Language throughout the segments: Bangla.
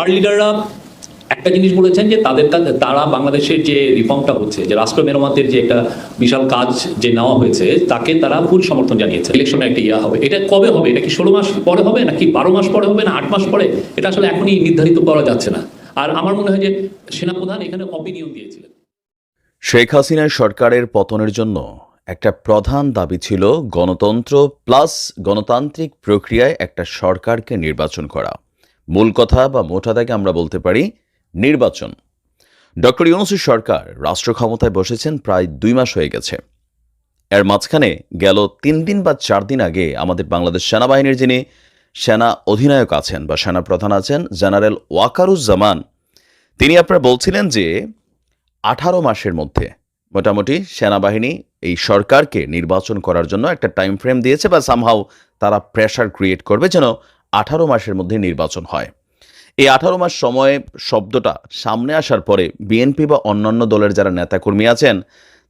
আর লিডাররা একটা জিনিস বলেছেন যে তাদের তারা বাংলাদেশের যে রিফর্মটা হচ্ছে, যে রাষ্ট্র মেরামতের যে একটা বিশাল কাজ যে নেওয়া হয়েছে, তাকে তারা ফুল সমর্থন জানিয়েছে। ইলেকশনে একটা ইয়া হবে। এটা কবে হবে? এটা কি ষোলো মাস পরে হবে? নাকি বারো মাস পরে হবে? না আট মাস পরে? এটা আসলে এখনই নির্ধারিত করা যাচ্ছে না। আর আমার মনে হয় যে সেনাপ্রধান এখানে অপিনিয়ন দিয়েছিলেন। শেখ হাসিনার সরকারের পতনের জন্য একটা প্রধান দাবি ছিল গণতন্ত্র প্লাস গণতান্ত্রিক প্রক্রিয়ায় একটা সরকারকে নির্বাচন করা। মূল কথা বা মোটা দাগে আমরা বলতে পারি নির্বাচন। ডক্টর ইউনুসের সরকার রাষ্ট্র ক্ষমতায় বসেছেন প্রায় দুই মাস হয়ে গেছে। এর মাঝখানে গেল তিন দিন বা চার দিন আগে আমাদের বাংলাদেশ সেনাবাহিনীর যিনি সেনা অধিনায়ক আছেন বা সেনা প্রধান আছেন, জেনারেল ওয়াকারুজ্জামান, তিনি আপনারা বলছিলেন যে আঠারো মাসের মধ্যে মোটামুটি সেনাবাহিনী এই সরকারকে নির্বাচন করার জন্য একটা টাইম ফ্রেম দিয়েছে বা সামহাও তারা প্রেশার ক্রিয়েট করবে যেন আঠারো মাসের মধ্যে নির্বাচন হয়। এই আঠারো মাস সময়ে শব্দটা সামনে আসার পরে বিএনপি বা অন্যান্য দলের যারা নেতাকর্মী আছেন,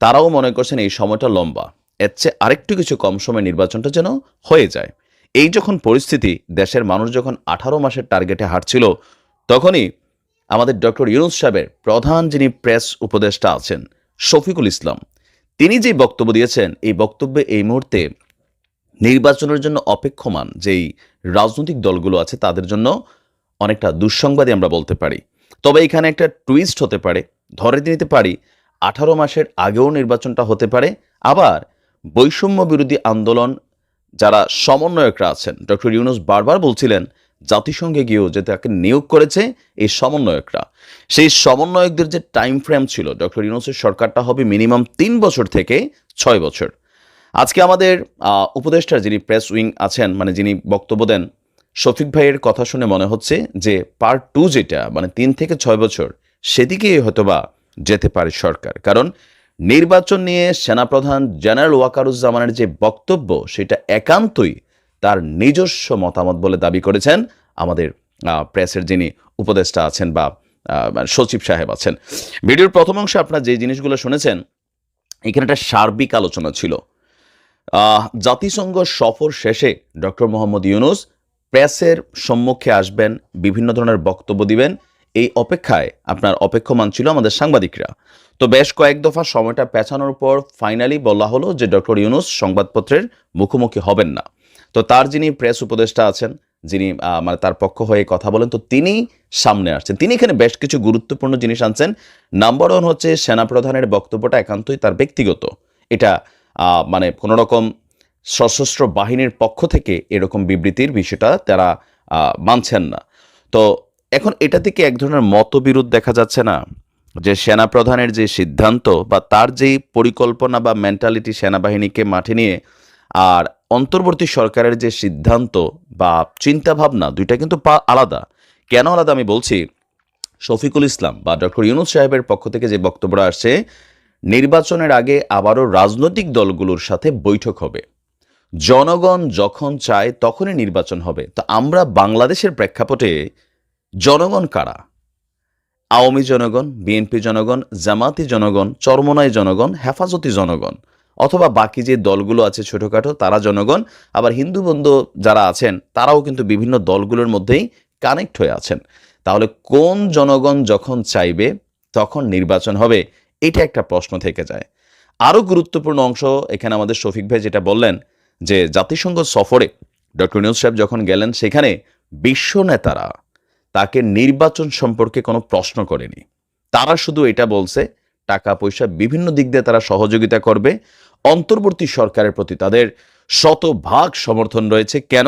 তারাও মনে করছেন এই সময়টা লম্বা। এর চেয়ে আরেকটু কিছু কম সময় নির্বাচনটা যেন হয়ে যায়। এই যখন পরিস্থিতি, দেশের মানুষ যখন আঠারো মাসের টার্গেটে হাঁটছিল, তখনই আমাদের ডক্টর ইউনুস সাহেবের প্রধান যিনি প্রেস উপদেষ্টা আছেন, শফিকুল ইসলাম, তিনি যে বক্তব্য দিয়েছেন, এই বক্তব্যে এই মুহূর্তে নির্বাচনের জন্য অপেক্ষমান যেই রাজনৈতিক দলগুলো আছে, তাদের জন্য অনেকটা দুঃসংবাদই আমরা বলতে পারি। তবে এখানে একটা টুইস্ট হতে পারে। ধরে নিতে পারি, আঠারো মাসের আগেও নির্বাচনটা হতে পারে। আবার বৈষম্য বিরোধী আন্দোলন যারা সমন্বয়করা আছেন, ডক্টর ইউনুস বারবার বলছিলেন, জাতিসংঘে গিয়েও যে তাকে নিয়োগ করেছে, এই সমন্বয়করা। সেই সমন্বয়কদের যে টাইম ফ্রেম ছিল, ডক্টর ইউনুসের সরকারটা হবে মিনিমাম তিন বছর থেকে ছয় বছর। আজকে আমাদের উপদেষ্টার যিনি প্রেস উইং আছেন মানে যিনি বক্তব্য দেন, শফিক ভাইয়ের কথা শুনে মনে হচ্ছে যে পার্ট টু যেটা মানে তিন থেকে ছয় বছর সেদিকেই হয়তোবা যেতে পারে সরকার। কারণ নির্বাচন নিয়ে সেনাপ্রধান জেনারেল ওয়াকারুজ্জামানের যে বক্তব্য, সেটা একান্তই তার নিজস্ব মতামত বলে দাবি করেছেন আমাদের প্রেসের যিনি উপদেষ্টা আছেন বা মানে সচিব সাহেব আছেন। ভিডিওর প্রথম অংশে আপনারা যে জিনিসগুলো শুনেছেন, এখানে একটা সার্বিক আলোচনা ছিল। জাতিসংঘ সফর শেষে ডক্টর মোহাম্মদ ইউনুস প্রেসের সম্মুখে আসবেন, বিভিন্ন ধরনের বক্তব্য দিবেন। এই অপেক্ষায় আপনার অপেক্ষমান ছিল আমাদের সাংবাদিকরা। তো বেশ কয়েক দফা সময়টা পেছানোর পর ফাইনালি বলা হলো যে ডক্টর ইউনুস সংবাদপত্রের মুখোমুখি হবেন না। তো তার যিনি প্রেস উপদেষ্টা আছেন, যিনি মানে তার পক্ষ হয়ে কথা বলেন, তো তিনি সামনে আসছেন। তিনি এখানে বেশ কিছু গুরুত্বপূর্ণ জিনিস আনছেন। নাম্বার ওয়ান হচ্ছে সেনাপ্রধানের বক্তব্যটা একান্তই তার ব্যক্তিগত। এটা মানে কোনো রকম সশস্ত্র বাহিনীর পক্ষ থেকে এরকম বিবৃতির বিষয়টা তারা মানছেন না। তো এখন এটা থেকে এক ধরনের মতবিরোধ দেখা যাচ্ছে না যে সেনাপ্রধানের যে সিদ্ধান্ত বা তার যেই পরিকল্পনা বা মেন্টালিটি সেনাবাহিনীকে মাঠে নিয়ে আর অন্তর্বর্তী সরকারের যে সিদ্ধান্ত বা চিন্তাভাবনা দুইটা কিন্তু আলাদা। কেন আলাদা আমি বলছি? শফিকুল ইসলাম বা ডক্টর ইউনুস সাহেবের পক্ষ থেকে যে বক্তব্যটা আসছে নির্বাচনের আগে আবারও রাজনৈতিক দলগুলোর সাথে বৈঠক হবে। জনগণ যখন চায় তখনই নির্বাচন হবে। তো আমরা বাংলাদেশের প্রেক্ষাপটে জনগণ কারা? আওয়ামী জনগণ, বিএনপি জনগণ, জামাতি জনগণ, চরমনাই জনগণ, হেফাজতি জনগণ, অথবা বাকি যে দলগুলো আছে ছোটোখাটো, তারা জনগণ, আবার হিন্দু বন্ধু যারা আছেন, তারাও কিন্তু বিভিন্ন দলগুলোর মধ্যেই কানেক্ট হয়ে আছেন। তাহলে কোন জনগণ যখন চাইবে, তখন নির্বাচন হবে। এটা একটা প্রশ্ন থেকে যায়। আরও গুরুত্বপূর্ণ অংশ এখানে আমাদের শফিক ভাই যেটা বললেন যে জাতিসংঘ সফরে ডক্টর নিউজ সাহেব যখন গেলেন, সেখানে বিশ্ব নেতারা তাকে নির্বাচন সম্পর্কে কোনো প্রশ্ন করেনি। তারা শুধু এটা বলছে, টাকা পয়সা বিভিন্ন দিক দিয়ে তারা সহযোগিতা করবে। অন্তর্বর্তী সরকারের প্রতি তাদের শতভাগ সমর্থন রয়েছে। কেন?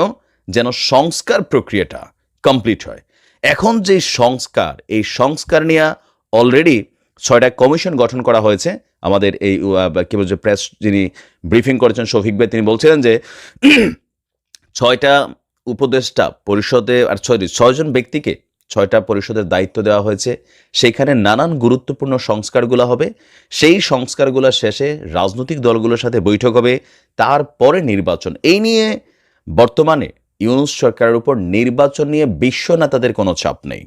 যেন সংস্কার প্রক্রিয়াটা কমপ্লিট হয়। এখন যে সংস্কার, এই সংস্কার নিয়ে অলরেডি ছয়টা কমিশন গঠন করা হয়েছে। আমাদের এই কি বলছে, প্রেস যিনি ব্রিফিং করেছেন শফিক ভাই, তিনি বলছিলেন যে ছয়টা উপদেষ্টা পরিষদে, আর ছয় ছয়জন ব্যক্তিকে ছয়টা পরিষদের দায়িত্ব দেওয়া হয়েছে। সেখানে নানান গুরুত্বপূর্ণ সংস্কারগুলো হবে। সেই সংস্কারগুলো শেষে রাজনৈতিক দলগুলোর সাথে বৈঠক হবে। তারপরে নির্বাচন। এই নিয়ে বর্তমানে ইউনুস সরকারের উপর নির্বাচন নিয়ে বিশ্ব নেতাদের কোনো চাপ নেই।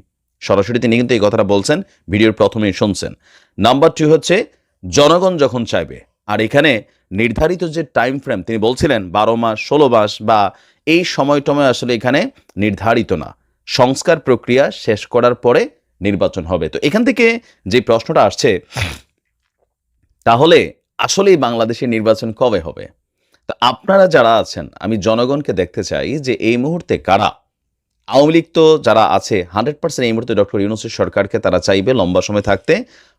সরাসরি তিনি কিন্তু এই কথাটা বলছেন, ভিডিওর প্রথমেই শুনছেন। নাম্বার টু হচ্ছে, জনগণ যখন চাইবে, আর এখানে নির্ধারিত যে টাইম ফ্রেম তিনি বলছিলেন বারো মাস, ষোলো মাস, বা এই সময়টময় আসলে এখানে নির্ধারিত না। সংস্কার প্রক্রিয়া শেষ করার পরে নির্বাচন হবে। তো এখান থেকে যে প্রশ্নটা আসছে, তাহলে আসলেই বাংলাদেশে নির্বাচন কবে হবে? তো আপনারা যারা আছেন, আমি জনগণকে দেখতে চাই যে এই মুহূর্তে কারা আওয়ামী লীগ তো যারা আছে হান্ড্রেড পার্সেন্ট এই মুহূর্তে ডক্টর ইউনুসের সরকারকে তারা চাইবে লম্বা সময় থাকতে।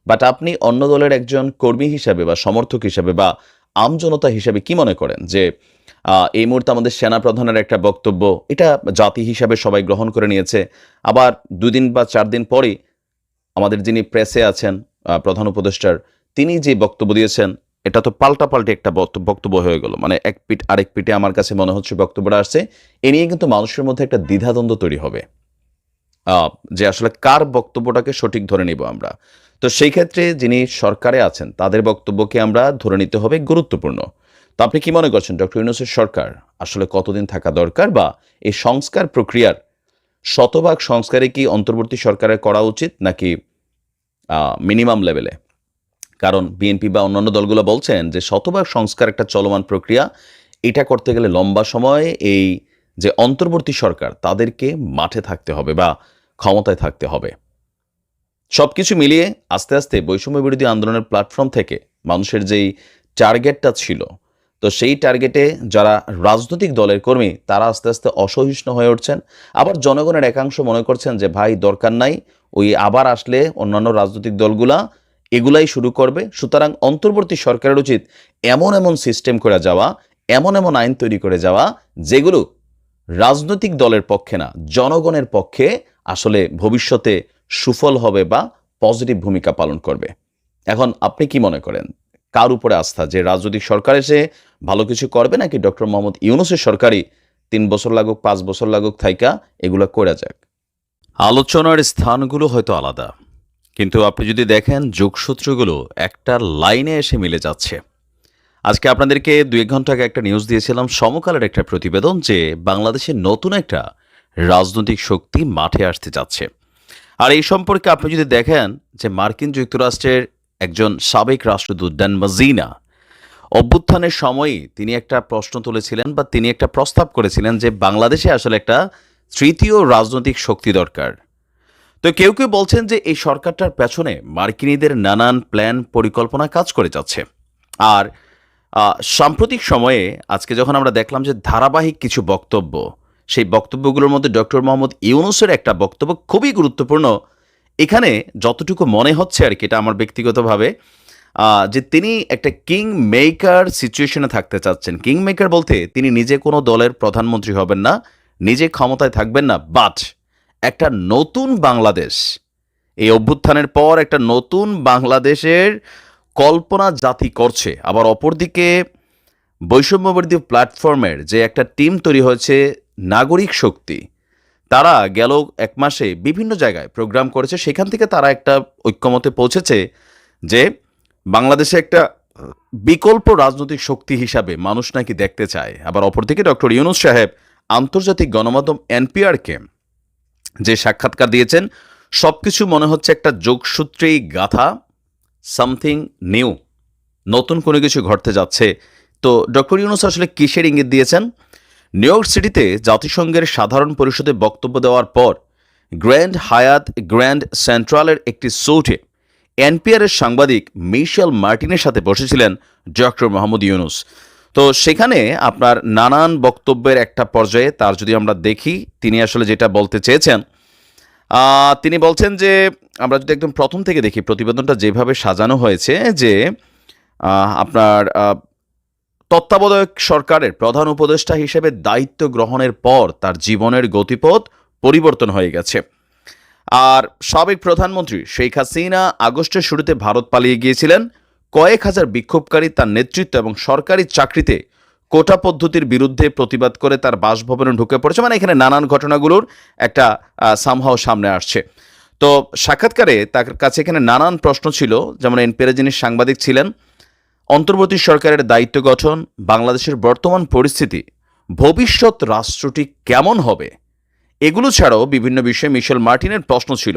বাট আপনি অন্য দলের একজন কর্মী হিসাবে বা সমর্থক হিসাবে বা আমজনতা হিসাবে কি মনে করেন যে এই মুহূর্তে আমাদের সেনা প্রধানের একটা বক্তব্য, এটা জাতি হিসাবে সবাই গ্রহণ করে নিয়েছে। আবার দুদিন বা চার দিন পরেই আমাদের যিনি প্রেসে আছেন প্রধান উপদেষ্টার, তিনি যে বক্তব্য দিয়েছেন এটা তো পাল্টাপাল্টি একটা বক্তব্য হয়ে গেল। মানে এক পিঠ, আরেক পিঠে আমার কাছে মনে হচ্ছে বক্তব্যটা আসছে, এ নিয়ে কিন্তু মানুষের মধ্যে একটা দ্বিধাদ্বন্দ্ব তৈরি হবে। যে আসলে কার বক্তব্যটাকে সঠিক ধরে নিব আমরা? তো সেই ক্ষেত্রে যিনি সরকারে আছেন, তাদের বক্তব্যকে আমরা ধরে নিতে হবে গুরুত্বপূর্ণ। তো আপনি কি মনে করছেন, ডক্টর ইউনুসের সরকার আসলে কতদিন থাকা দরকার বা এই সংস্কার প্রক্রিয়ার শতভাগ সংস্কারে কি অন্তর্বর্তী সরকারের করা উচিত নাকি মিনিমাম লেভেলে? কারণ বিএনপি বা অন্যান্য দলগুলো বলছেন যে শতভাগ সংস্কার একটা চলমান প্রক্রিয়া। এটা করতে গেলে লম্বা সময় এই যে অন্তর্বর্তী সরকার, তাদেরকে মাঠে থাকতে হবে বা ক্ষমতায় থাকতে হবে। সব কিছু মিলিয়ে আস্তে আস্তে বৈষম্য বিরোধী আন্দোলনের প্ল্যাটফর্ম থেকে মানুষের যেই টার্গেটটা ছিল, তো সেই টার্গেটে যারা রাজনৈতিক দলের কর্মী, তারা আস্তে আস্তে অসহিষ্ণু হয়ে উঠছেন। আবার জনগণের একাংশ মনে করছেন যে, ভাই, দরকার নাই। ওই আবার আসলে অন্যান্য রাজনৈতিক দলগুলা এগুলাই শুরু করবে। সুতরাং অন্তর্বর্তী সরকারের উচিত এমন এমন সিস্টেম করে যাওয়া, এমন এমন আইন তৈরি করে যাওয়া, যেগুলো রাজনৈতিক দলের পক্ষে না, জনগণের পক্ষে আসলে ভবিষ্যতে সুফল হবে বা পজিটিভ ভূমিকা পালন করবে। এখন আপনি কি মনে করেন? কার উপরে আস্থা? যে রাজনৈতিক সরকার এসে ভালো কিছু করবে নাকি ডক্টর মোহাম্মদ ইউনুসের সরকারই তিন বছর লাগুক, পাঁচ বছর লাগুক, থাইকা এগুলো করে যাক? আলোচনার স্থানগুলো হয়তো আলাদা। কিন্তু আপনি যদি দেখেন যোগসূত্রগুলো একটা লাইনে এসে মিলে যাচ্ছে। আজকে আপনাদেরকে দুই ঘণ্টা আগে একটা নিউজ দিয়েছিলাম, সমকালের একটা প্রতিবেদন যে বাংলাদেশে নতুন একটা রাজনৈতিক শক্তি মাঠে আসতে যাচ্ছে। আর এই সম্পর্কে আপনি যদি দেখেন যে মার্কিন যুক্তরাষ্ট্রের একজন সাবেক রাষ্ট্রদূত ড্যান মাজিনা, অভ্যুত্থানের সময়ই তিনি একটা প্রশ্ন তুলেছিলেন বা তিনি একটা প্রস্তাব করেছিলেন যে বাংলাদেশে আসলে একটা তৃতীয় রাজনৈতিক শক্তি দরকার। তো কেউ কেউ বলছেন যে এই সরকারটার পেছনে মার্কিনীদের নানান প্ল্যান, পরিকল্পনা কাজ করে যাচ্ছে। আর সাম্প্রতিক সময়ে আজকে যখন আমরা দেখলাম যে ধারাবাহিক কিছু বক্তব্য, সেই বক্তব্যগুলোর মধ্যে ডক্টর মোহাম্মদ ইউনুসের একটা বক্তব্য খুবই গুরুত্বপূর্ণ। এখানে যতটুকু মনে হচ্ছে আর কি এটা আমার ব্যক্তিগতভাবে যে তিনি একটা কিং মেকার সিচুয়েশনে থাকতে চাচ্ছেন। কিং মেকার বলতে তিনি নিজে কোনো দলের প্রধানমন্ত্রী হবেন না, নিজে ক্ষমতায় থাকবেন না, বাট একটা নতুন বাংলাদেশ। এই অভ্যুত্থানের পর একটা নতুন বাংলাদেশের কল্পনা জাতি করছে। আবার অপরদিকে বৈষম্যবর্তী প্ল্যাটফর্মের যে একটা টিম তৈরি হয়েছে, নাগরিক শক্তি, তারা গেল এক মাসে বিভিন্ন জায়গায় প্রোগ্রাম করেছে। সেখান থেকে তারা একটা ঐক্যমতে পৌঁছেছে যে বাংলাদেশে একটা বিকল্প রাজনৈতিক শক্তি হিসাবে মানুষ নাকি দেখতে চায়। আবার অপরদিকে ডক্টর ইউনুস সাহেব আন্তর্জাতিক গণমাধ্যম এনপিআরকে যে সাক্ষাৎকার দিয়েছেন সব কিছু মনে হচ্ছে একটা যোগসূত্রেই গাথা সামথিং নিউ নতুন কোনো কিছু ঘটতে যাচ্ছে। তো ডক্টর ইউনুস আসলে কিসের ইঙ্গিত দিয়েছেন? নিউ ইয়র্ক সিটিতে জাতিসংঘের সাধারণ পরিষদে বক্তব্য দেওয়ার পর, গ্র্যান্ড হায়াত গ্র্যান্ড সেন্ট্রালের একটি সৌটে এনপিআরের সাংবাদিক মিশেল মার্টিনের সাথে বসেছিলেন ডক্টর মোহাম্মদ ইউনুস। তো সেখানে আপনার নানান বক্তব্যের একটা পর্যায়ে তার যদি আমরা দেখি, তিনি আসলে যেটা বলতে চেয়েছেন তিনি বলছেন যে, আমরা যদি একদম প্রথম থেকে দেখি, প্রতিবেদনটা যেভাবে সাজানো হয়েছে যে আপনার তত্ত্বাবধায়ক সরকারের প্রধান উপদেষ্টা হিসেবে দায়িত্ব গ্রহণের পর তার জীবনের গতিপথ পরিবর্তন হয়ে গেছে। আর সাবেক প্রধানমন্ত্রী শেখ হাসিনা আগস্টের শুরুতে ভারত পালিয়ে গিয়েছিলেন। কয়েক হাজার বিক্ষোভকারী তার নেতৃত্ব এবং সরকারি চাকরিতে কোটা পদ্ধতির বিরুদ্ধে প্রতিবাদ করে তার বাসভবনে ঢুকে পড়েছে। মানে এখানে নানান ঘটনাগুলোর একটা সামহাও সামনে আসছে। তো সাক্ষাৎকারে তার কাছে এখানে নানান প্রশ্ন ছিল। যেমন এনপিআর যিনি সাংবাদিক ছিলেন, অন্তর্বর্তী সরকারের দায়িত্ব গঠন, বাংলাদেশের বর্তমান পরিস্থিতি, ভবিষ্যৎ রাষ্ট্রটি কেমন হবে, এগুলো ছাড়াও বিভিন্ন বিষয়ে মিশেল মার্টিনের প্রশ্ন ছিল।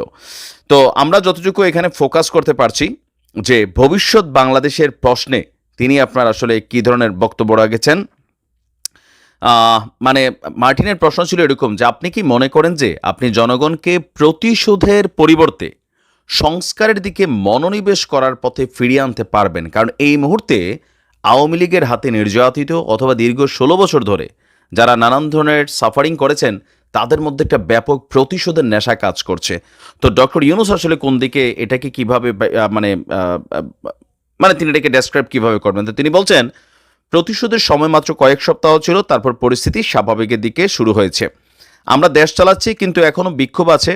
তো আমরা যতটুকু এখানে ফোকাস করতে পারছি যে ভবিষ্যৎ বাংলাদেশের প্রশ্নে তিনি আপনার আসলে কী ধরনের বক্তব্য রাখেছেন? মানে মার্টিনের প্রশ্ন ছিল এরকম যে, আপনি কি মনে করেন যে, আপনি জনগণকে প্রতিশোধের পরিবর্তে সংস্কারের দিকে মনোনিবেশ করার পথে ফিরিয়ে আনতে পারবেন? কারণ এই মুহূর্তে আওয়ামী লীগের হাতে নির্যাতিত অথবা দীর্ঘ ষোলো বছর ধরে যারা নানান ধরনের সাফারিং করেছেন তাদের মধ্যে একটা ব্যাপক প্রতিশোধের নেশা কাজ করছে। তো ডক্টর ইউনুস আসলে কোন দিকে, এটাকে কীভাবে মানে মানে তিনি এটাকে ডেসক্রাইব কীভাবে করবেন? তো তিনি বলছেন, প্রতিশোধের সময় মাত্র কয়েক সপ্তাহ ছিল, তারপর পরিস্থিতি স্বাভাবিকের দিকে শুরু হয়েছে। আমরা দেশ চালাচ্ছি, কিন্তু এখনও বিক্ষোভ আছে।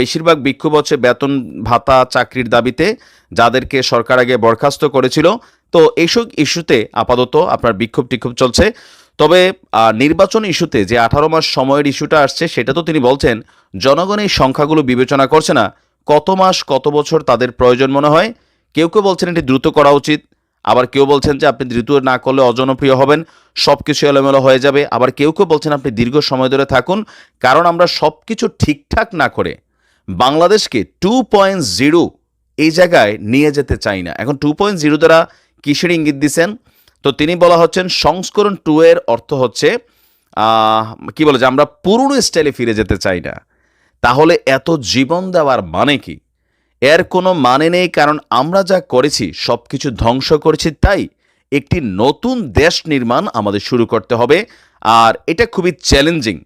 বেশিরভাগ বিক্ষোভ হচ্ছে বেতন, ভাতা, চাকরির দাবিতে, যাদেরকে সরকার আগে বরখাস্ত করেছিল। তো এইসব ইস্যুতে আপাতত আপনার বিক্ষোভ টিক্ষোভ চলছে। তবে নির্বাচন ইস্যুতে যে আঠারো মাস সময়ের ইস্যুটা আসছে, সেটা তো তিনি বলছেন, জনগণ এই সংখ্যাগুলো বিবেচনা করছে না। কত মাস, কত বছর তাদের প্রয়োজন মনে হয়? কেউ কেউ বলছেন এটি দ্রুত করা উচিত, আবার কেউ বলছেন যে আপনি দ্রুত না করলে অজনপ্রিয় হবেন সব কিছু এলোমেলো হয়ে যাবে, আবার কেউ কেউ বলছেন আপনি দীর্ঘ সময় ধরে থাকুন, কারণ আমরা সব কিছু ঠিকঠাক না করে বাংলাদেশকে টু পয়েন্ট জিরো এই জায়গায় নিয়ে যেতে চাই না। এখন টু পয়েন্ট জিরো দ্বারা কিসের ইঙ্গিত দিচ্ছেন? তো তিনি বলা হচ্ছেন, সংস্করণ টু এর অর্থ হচ্ছে কি বলে যে আমরা পুরনো স্টাইলে ফিরে যেতে চাই না। তাহলে এত জীবন দেওয়ার মানে কি? এর কোনো মানে নেই, কারণ আমরা যা করেছি সব কিছু ধ্বংস করেছি, তাই একটি নতুন দেশ নির্মাণ আমাদের শুরু করতে হবে। আর এটা খুবই চ্যালেঞ্জিং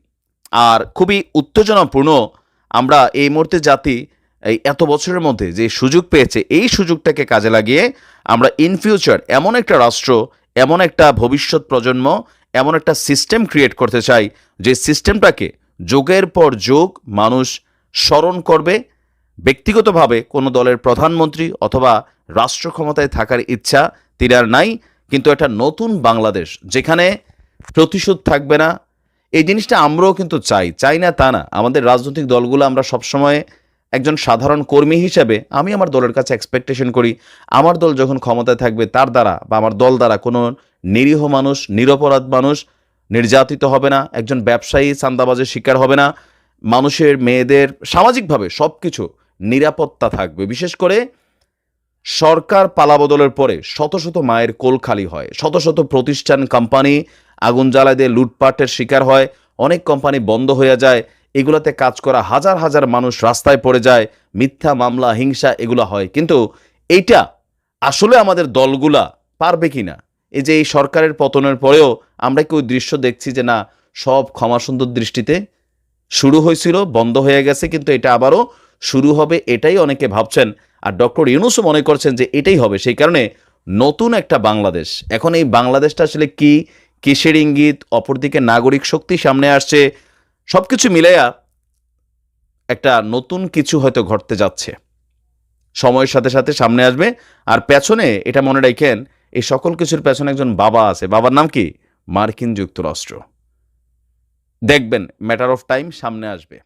আর খুবই উত্তেজনাপূর্ণ আমরা এই মুহূর্তে জাতি, এই এত বছরের মধ্যে যে সুযোগ পেয়েছে, এই সুযোগটাকে কাজে লাগিয়ে আমরা ইন ফিউচার এমন একটা রাষ্ট্র এমন একটা ভবিষ্যৎ প্রজন্ম, এমন একটা সিস্টেম ক্রিয়েট করতে চাই, যে সিস্টেমটাকে যুগের পর যুগ মানুষ স্মরণ করবে, ব্যক্তিগতভাবে কোনো দলের প্রধানমন্ত্রী অথবা রাষ্ট্র ক্ষমতায় থাকার ইচ্ছা তিনার নাই, কিন্তু একটা নতুন বাংলাদেশ যেখানে প্রতিশোধ থাকবে না। এই জিনিসটা আমরাও কিন্তু চাই চাই না তা না। আমাদের রাজনৈতিক দলগুলো আমরা সবসময় একজন সাধারণ কর্মী হিসেবে আমি আমার দলের কাছে এক্সপেকটেশন করি। আমার দল যখন ক্ষমতায় থাকবে, তার দ্বারা বা আমার দল দ্বারা কোনো নিরীহ মানুষ, নিরপরাধ মানুষ নির্যাতিত হবে না, একজন ব্যবসায়ী চান্দাবাজের শিকার হবে না, মানুষের, মেয়েদের সামাজিকভাবে সব কিছু নিরাপত্তা থাকবে। বিশেষ করে সরকার পালাবদলের পরে শত শত মায়ের কোল খালি হয়, শত শত প্রতিষ্ঠান কোম্পানি আগুন জ্বালায় দিয়ে লুটপাটের শিকার হয়, অনেক কোম্পানি বন্ধ হয়ে যায় এগুলোতে কাজ করা হাজার হাজার মানুষ রাস্তায় পড়ে যায়, মিথ্যা মামলা, হিংসা, এগুলো হয়। কিন্তু এইটা আসলে আমাদের দলগুলা পারবে কি না এই যে এই সরকারের পতনের পরেও আমরা কি ওই দৃশ্য দেখছি যে না, সব ক্ষমা সুন্দর দৃষ্টিতে শুরু হয়েছিল, বন্ধ হয়ে গেছে, কিন্তু এটা আবারও শুরু হবে, এটাই অনেকে ভাবছেন। আর ডক্টর ইউনুসও মনে করছেন যে এটাই হবে, সেই কারণে নতুন একটা বাংলাদেশ। এখন এই বাংলাদেশটা আসলে কি? কিসের ইঙ্গিত? অপরদিকে নাগরিক শক্তি সামনে আসছে সব কিছু মিলাইয়া একটা নতুন কিছু হয়তো ঘটতে যাচ্ছে। সময়ের সাথে সাথে সামনে আসবে। আর পেছনে, এটা মনে রাখেন, এই সকল কিছুর পেছনে একজন বাবা আছে। বাবার নাম কি? মার্কিন যুক্তরাষ্ট্র। দেখবেন ম্যাটার অফ টাইম সামনে আসবে।